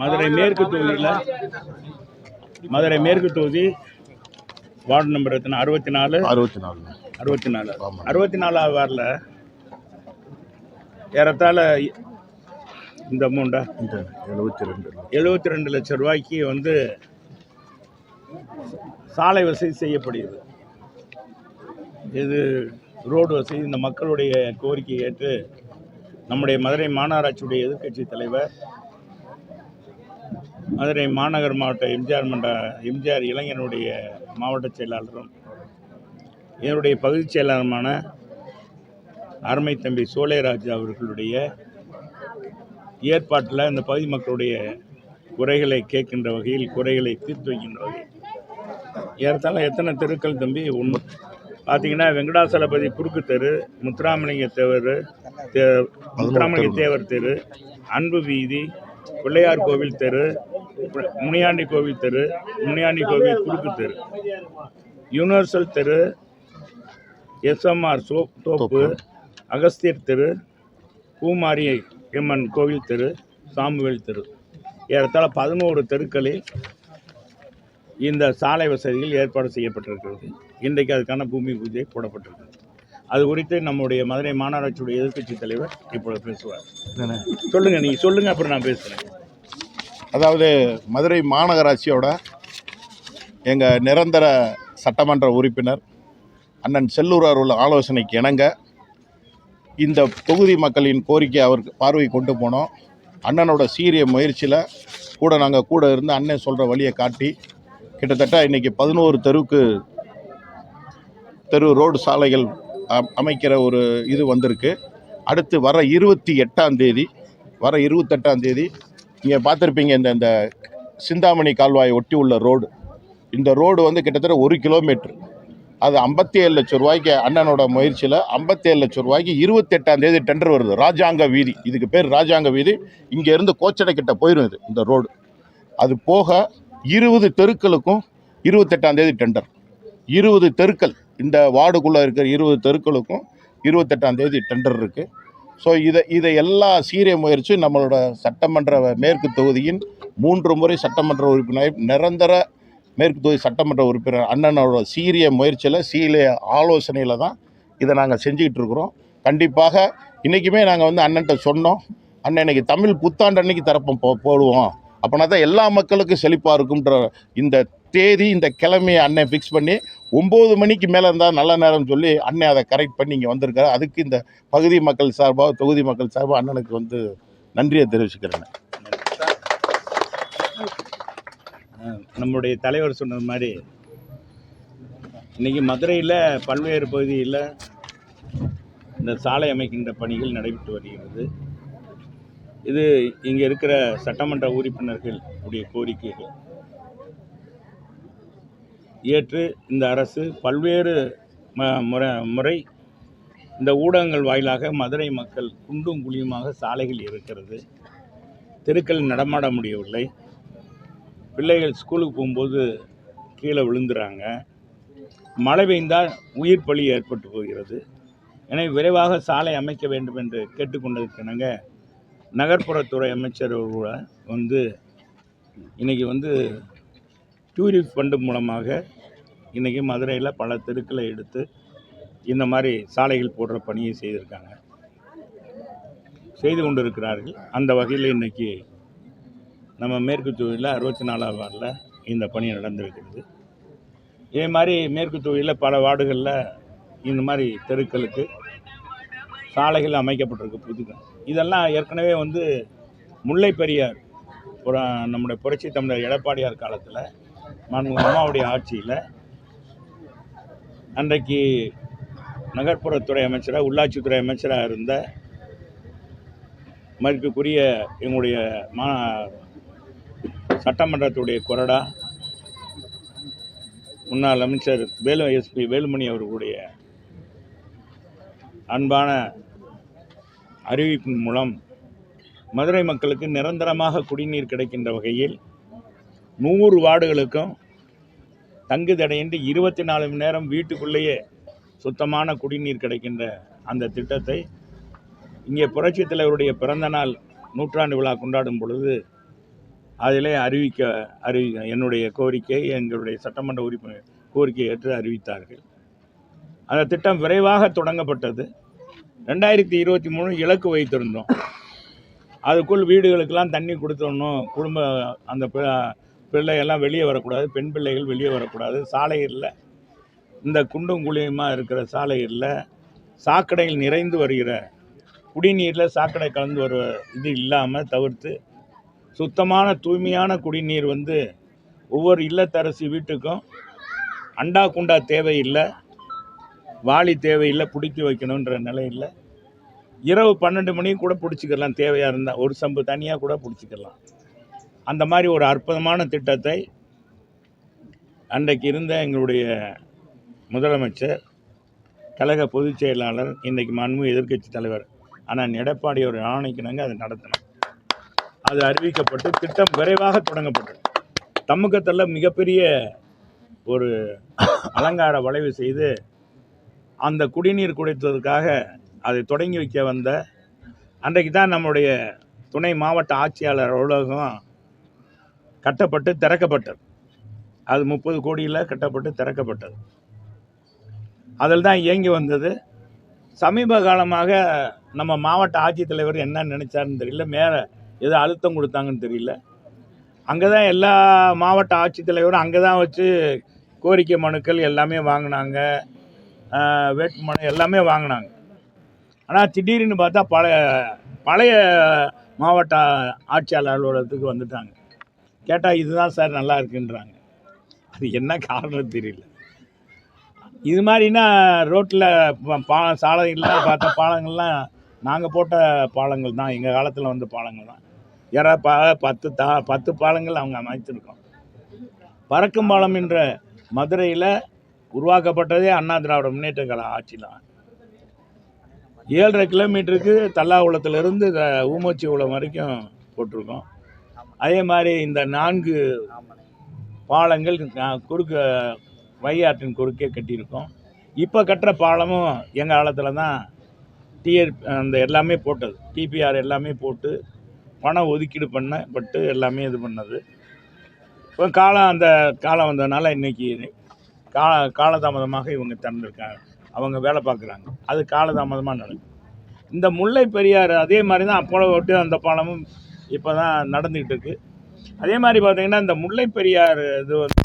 மதுரை மேற்கு தொகுதியில் மதுரை மேற்கு தொகுதி வார்டு நம்பர் எத்தனை? அறுபத்தி நாலு அறுபத்தி நாலு அறுபத்தி நாலு. அறுபத்தி நாலாவது வாரில். ஏறத்தாழ இந்த அமௌண்ட்டா இந்த எழுபத்தி ரெண்டு எழுபத்தி ரெண்டு லட்சம் ரூபாய்க்கு வந்து சாலை வசதி செய்யப்படுகிறது. இது ரோடு வசதி இந்த மக்களுடைய கோரிக்கையை ஏற்று நம்முடைய மதுரை மாநகராட்சியுடைய எதிர்க்கட்சி தலைவர் மதுரை மாநகர் மாவட்ட எம்ஜிஆர் மன்ற எம்ஜிஆர் இளைஞருடைய மாவட்ட செயலாளரும் என்னுடைய பகுதிச் செயலாளருமான அருமை தம்பி சோலைராஜ் அவர்களுடைய ஏற்பாட்டில் இந்த பகுதி மக்களுடைய குறைகளை கேட்கின்ற வகையில் குறைகளை தீர்த்து வைக்கின்ற வகையில். ஏறத்தாழ எத்தனை தெருக்கள் தம்பி? ஒன்று பார்த்தீங்கன்னா வெங்கடாசலபதி குறுக்கு தெரு முத்துராமலிங்க தேவர் தே முத்துராமலிங்க தேவர் தெரு அன்பு வீதி பிள்ளையார் கோவில் தெரு முனியாண்டி கோவில் தெரு முனியாண்டி கோவில் குறுக்கு தெரு. யூனிவர்சல் தெரு எஸ்எம்ஆர் சோ தோப்பு அகஸ்தியர் தெரு பூமாரி எம்மன் கோவில் தெரு சாமுவேல் தெரு. ஏறத்தாழ பதினோரு தெருக்களில் இந்த சாலை வசதிகள் ஏற்பாடு செய்யப்பட்டிருக்கிறது. இன்றைக்கு அதுக்கான பூமி பூஜை போடப்பட்டிருக்கிறது. அது குறித்து நம்முடைய மதுரை மாநகராட்சியுடைய எதிர்க்கட்சி தலைவர் இப்பொழுது பேசுவார். சொல்லுங்க நீங்க சொல்லுங்க அப்புறம் நான் பேசுறேன். அதாவது மதுரை மாநகராட்சியோட எங்கள் நிரந்தர சட்டமன்ற உறுப்பினர் அண்ணன் செல்லூர் உள்ள ஆலோசனைக்கு இணங்க இந்த தொகுதி மக்களின் கோரிக்கை அவருக்கு பார்வை கொண்டு போனோம். அண்ணனோட சீரிய முயற்சியில் கூட நாங்கள் கூட இருந்து அண்ணன் சொல்கிற வழியை காட்டி கிட்டத்தட்ட இன்றைக்கி பதினோரு தெருவுக்கு தெரு ரோடு சாலைகள் அமைக்கிற ஒரு இது வந்திருக்கு. அடுத்து வர இருபத்தி எட்டாம் தேதி வர இருபத்தெட்டாம் தேதி நீங்கள் பார்த்துருப்பீங்க இந்த இந்த சிந்தாமணி கால்வாயை ஒட்டி உள்ள ரோடு. இந்த ரோடு வந்து கிட்டத்தட்ட ஒரு கிலோமீட்ரு அது ஐம்பத்தி ஏழு லட்சம் ரூபாய்க்கு அண்ணனோட முயற்சியில் ஐம்பத்தேழு லட்சம் ரூபாய்க்கு இருபத்தெட்டாம் தேதி டெண்டர் வருது. ராஜாங்க வீதி. இதுக்கு பேர் ராஜாங்க வீதி. இங்கேருந்து கோச்சடை கிட்ட போயிடும் இது இந்த ரோடு. அது போக இருபது தெருக்களுக்கும் இருபத்தெட்டாம் தேதி டெண்டர் இருபது தெருக்கள். இந்த வார்டுக்குள்ளே இருக்கிற இருபது தெருக்களுக்கும் இருபத்தெட்டாம் தேதி டெண்டர் இருக்குது ஸோ இதை இதை எல்லா சீரிய முயற்சி நம்மளோட சட்டமன்ற மேற்கு தொகுதியின் மூன்று முறை சட்டமன்ற உறுப்பினர் நிரந்தர மேற்கு தொகுதி சட்டமன்ற உறுப்பினர் அண்ணனோட சீரிய முயற்சியில் சீரிய ஆலோசனையில் தான் இதை நாங்கள் செஞ்சுக்கிட்டு இருக்கிறோம். கண்டிப்பாக இன்றைக்குமே நாங்கள் வந்து அண்ணன்ட்ட சொன்னோம். அண்ணன் இன்னைக்கு தமிழ் புத்தாண்டு அன்னைக்கு தரப்போம் போ போடுவோம். அப்போனா தான் எல்லா மக்களுக்கும் செழிப்பாக இருக்கும்ன்ற இந்த தேதி இந்த கிழமையை அண்ணன் ஃபிக்ஸ் பண்ணி ஒம்பது மணிக்கு மேலே இருந்தால் நல்ல நேரம் சொல்லி அண்ணன் அதை கரெக்ட் பண்ணி இங்கே வந்திருக்காரு. அதுக்கு இந்த பகுதி மக்கள் சார்பாக தொகுதி மக்கள் சார்பாக அண்ணனுக்கு வந்து நன்றியை தெரிவிச்சுக்கிறேன் நம்முடைய தலைவர் சொன்னது மாதிரி இன்றைக்கி மதுரையில் பல்வேறு பகுதியில் இந்த சாலை அமைக்கின்ற பணிகள் நடைபெற்று வருகிறது. இது இங்கே இருக்கிற சட்டமன்ற உறுப்பினர்கள் உடைய கோரிக்கைகள். ஏற்று இந்த அரசு பல்வேறு ம- முறை முறை இந்த ஊடகங்கள் வாயிலாக மதுரை மக்கள் குண்டும் குழியுமாக சாலைகள் இருக்கிறது. தெருக்கள் நடமாட முடியவில்லை. பிள்ளைகள் ஸ்கூலுக்கு போகும்போது கீழே விழுந்துறாங்க. மழை பெய்ந்தால் உயிர் பலி ஏற்பட்டு போகிறது. எனவே விரைவாக சாலை அமைக்க வேண்டும் என்று கேட்டுக்கொண்டதற்கிணங்க நகர்ப்புறத்துறை அமைச்சர் கூட வந்து இன்றைக்கி வந்து டூரிஸ்ட் ஃபண்டு மூலமாக இன்றைக்கி மதுரையில் பல தெருக்களை எடுத்து இந்த மாதிரி சாலைகள் போடுற பணியை செய்திருக்காங்க. செய்து கொண்டிருக்கிறார்கள். அந்த வகையில் இன்றைக்கி நம்ம மேற்கு தொகுதியில் அறுபத்தி நாலாம் வார்டில் இந்த பணி நடந்திருக்கிறது. இதே மாதிரி மேற்கு தொகுதியில் பல வார்டுகளில் இந்த மாதிரி தெருக்களுக்கு சாலைகள் அமைக்கப்பட்டிருக்கு புதுக்க. இதெல்லாம் ஏற்கனவே வந்து முல்லை பெரியார் புற நம்முடைய புரட்சி தமிழர் எடப்பாடியார் காலத்தில் மாண்புமிகு அம்மாவுடைய ஆட்சியில் அன்றைக்கு நகர்ப்புறத்துறை அமைச்சராக உள்ளாட்சித்துறை அமைச்சராக இருந்த மதிப்புக்குரிய எங்களுடைய மா சட்டமன்றத்துடைய கொறடா முன்னாள் அமைச்சர் வேலு எஸ்பி வேலுமணி அவர்களுடைய அன்பான அறிவிப்பின் மூலம் மதுரை மக்களுக்கு நிரந்தரமாக குடிநீர் கிடைக்கின்ற வகையில் நூறு வார்டுகளுக்கும் தங்கு தடையின்றி இருபத்தி நாலு மணி நேரம் வீட்டுக்குள்ளேயே சுத்தமான குடிநீர் கிடைக்கின்ற அந்த திட்டத்தை இங்கே புரட்சித் தலைவருடைய பிறந்தநாள் நூற்றாண்டு விழா கொண்டாடும் பொழுது அதிலே அறிவிக்க அறிவி என்னுடைய கோரிக்கை எங்களுடைய சட்டமன்ற உறுப்பினர் கோரிக்கை ஏற்று அறிவித்தார்கள். அந்த திட்டம் விரைவாக தொடங்கப்பட்டது. ரெண்டாயிரத்தி இருபத்தி மூணு இலக்கு வைத்திருந்தோம். அதுக்குள் வீடுகளுக்கெல்லாம் தண்ணி கொடுத்துடணும். குடும்ப அந்த பிள்ளைகள்லாம் வெளியே வரக்கூடாது பெண் பிள்ளைகள் வெளியே வரக்கூடாது. சாலைகளில் இந்த குண்டும் குழியுமாக இருக்கிற சாலைகளில் சாக்கடையில் நிறைந்து வருகிற குடிநீரில் சாக்கடை கலந்து வர இது இல்லாமல் தவிர்த்து சுத்தமான தூய்மையான குடிநீர் வந்து ஒவ்வொரு இல்லத்தரசி வீட்டுக்கும் அண்டா குண்டா தேவையில்லை. வாளி தேவையில்லை பிடித்து வைக்கணுன்ற நிலையில் இரவு பன்னெண்டு மணிக்கு கூட பிடிச்சிக்கலாம் தேவையாக இருந்தால் ஒரு சம்பு தனியாக கூட பிடிச்சிக்கலாம். அந்த மாதிரி ஒரு அற்புதமான திட்டத்தை அன்றைக்கு இருந்த எங்களுடைய முதலமைச்சர் கழக பொதுச் செயலாளர் இன்றைக்கு மாண்பு எதிர்க்கட்சி தலைவர் ஆனால் எடப்பாடி ஒரு ஆணைக்கிணங்க அதை நடத்தணும். அது அறிவிக்கப்பட்டு திட்டம் விரைவாக தொடங்கப்பட்டது. தமுக்கத்தில் மிகப்பெரிய ஒரு அலங்கார வளைவு செய்து அந்த குடிநீர் குடித்ததற்காக அதை தொடங்கி வைக்க வந்த அன்றைக்கு தான் நம்முடைய துணை மாவட்ட ஆட்சியாளர் அலுவலகம் கட்டப்பட்டு திறக்கப்பட்டது. அது முப்பது கோடியில் கட்டப்பட்டு திறக்கப்பட்டது. அதில் தான் இயங்கி வந்தது. சமீப காலமாக நம்ம மாவட்ட ஆட்சித்தலைவர் என்ன நினைச்சாருன்னு தெரியல. மேலே ஏதோ அழுத்தம் கொடுத்தாங்கன்னு தெரியல. அங்கே தான் எல்லா மாவட்ட ஆட்சித்தலைவரும் அங்கே தான் வச்சு கோரிக்கை மனுக்கள் எல்லாமே வாங்கினாங்க. வேட்புமனு எல்லாமே வாங்கினாங்க. ஆனால் திடீர்னு பார்த்தா பழைய பழைய மாவட்ட ஆட்சியாளர் அலுவலகத்துக்கு வந்துட்டாங்க. கேட்டால் இதுதான் சார் நல்லா இருக்குன்றாங்க. அது என்ன காரணம் தெரியல. இது மாதிரினா ரோட்டில் பா சாலைகள்லாம் பார்த்த பாலங்கள்லாம் நாங்கள் போட்ட பாலங்கள் தான். எங்கள் காலத்தில் வந்த பாலங்கள் தான். யாரா பத்து தா பத்து பாலங்கள் அவங்க அமைச்சிருக்கோம். பறக்கும் பாலம் என்ற மதுரையில் உருவாக்கப்பட்டதே அண்ணா திராவிட முன்னேற்ற கழக ஆட்சி தான். ஏழரை கிலோமீட்டருக்கு தல்லாகுளத்துலேருந்து ஊமச்சி குளம் வரைக்கும் போட்டிருக்கோம். அதே மாதிரி இந்த நான்கு பாலங்கள் குறுக்க வையாற்றின் குறுக்கே கட்டியிருக்கோம். இப்போ கட்டுற பாலமும் எங்கள் காலத்தில் தான் டிஆர் அந்த எல்லாமே போட்டது. டிபிஆர் எல்லாமே போட்டு பணம் ஒதுக்கீடு பண்ணப்பட்டு எல்லாமே இது பண்ணது. இப்போ காலம் அந்த காலம் வந்ததுனால இன்னைக்கு கால காலதாமதமாக இவங்க திறந்துருக்காங்க. அவங்க வேலை பார்க்குறாங்க. அது காலதாமதமாக நடக்கும் இந்த முல்லை பெரியாறு அதே மாதிரி தான் அப்போலோ விட்டு அந்த பாலமும் இப்போ தான் நடந்துக்கிட்டு இருக்குது அதே மாதிரி பார்த்தீங்கன்னா இந்த முல்லை பெரியாறு இது வந்து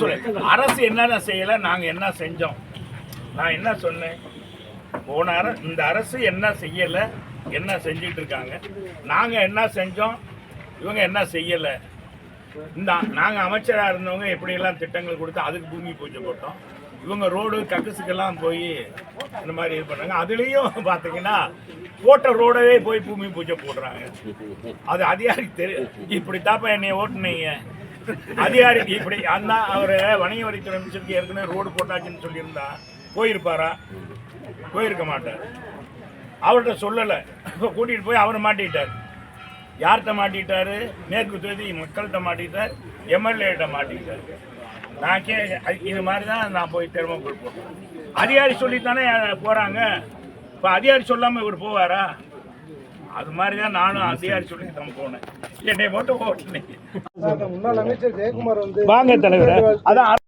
சொல்றேன். அரசு என்னென்ன செய்யல நாங்க என்ன செஞ்சோம்? நான் என்ன சொன்னேன்? போன இந்த அரசு என்ன செய்யல என்ன செஞ்சிட்டு இருக்காங்க? நாங்க என்ன செஞ்சோம் இவங்க என்ன செய்யல? இந்த நாங்க அமைச்சரா இருந்தவங்க எப்படி எல்லாம் திட்டங்கள் கொடுத்து அதுக்கு பூமி பூஜை போட்டோம்? இவங்க ரோடு கக்கசுக்கெல்லாம் போய் இந்த மாதிரி இது பண்ணாங்க. அதுலேயும் பார்த்தீங்கன்னா ஓட்ட ரோடவே போய் பூமி பூஜை போடுறாங்க. அது அதிகாரிக்கு தெரியும் இப்படித்தாப்பா என்னைய ஓட்டுனீங்க. அதிகாரிக்கு இப்படி அண்ணா அவர் வணிக வரித்துறை அமைச்சருக்கு ஏற்கனவே ரோடு போட்டாச்சுன்னு சொல்லியிருந்தா போயிருப்பாரா? போயிருக்க மாட்டார். அவர்கிட்ட சொல்லலை. இப்போ கூட்டிகிட்டு போய் அவர் மாட்டிக்கிட்டார் யார்கிட்ட மாட்டிக்கிட்டாரு மேற்கு தொகுதி மக்கள்கிட்ட மாட்டிக்கிட்டார் எம்எல்ஏகிட்ட மாட்டிக்கிட்டார் நான் கே இது மாதிரி தான் நான் போய் திரும்ப போட்டேன். அதிகாரி சொல்லித்தானே போகிறாங்க இப்போ அதிகாரி சொல்லாமல் இவர் போவாரா? அது மாதிரி தான் நானும் அதிகாரி சொல்லி தான் போனேன். என்னை மட்டும் ஜெயக்குமார் வந்து வாங்க தலைவர். அதான்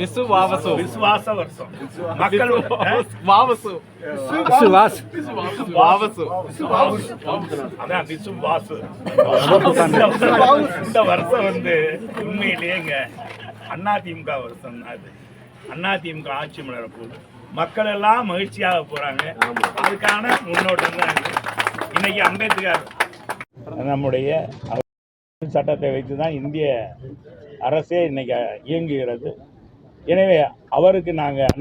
விசுவாச வருஷம். மக்கள் வாவசு. வாவசு. அதான் விசுவாசு இந்த வருஷம் வந்து உண்மையிலேயேங்க அதிமுக வருஷம் அது. அதிமுக ஆட்சி மலர போகுது. மக்கள் எல்லாம் மகிழ்ச்சியாக போறாங்க. அதுக்கான முன்னோட்டம் தான். இன்னைக்கு அம்பேத்கர் நம்முடைய சட்டத்தை வைத்து தான் இந்திய அரசே இன்னைக்கு இயங்குகிறது. எனவே அவருக்கு நாங்கள்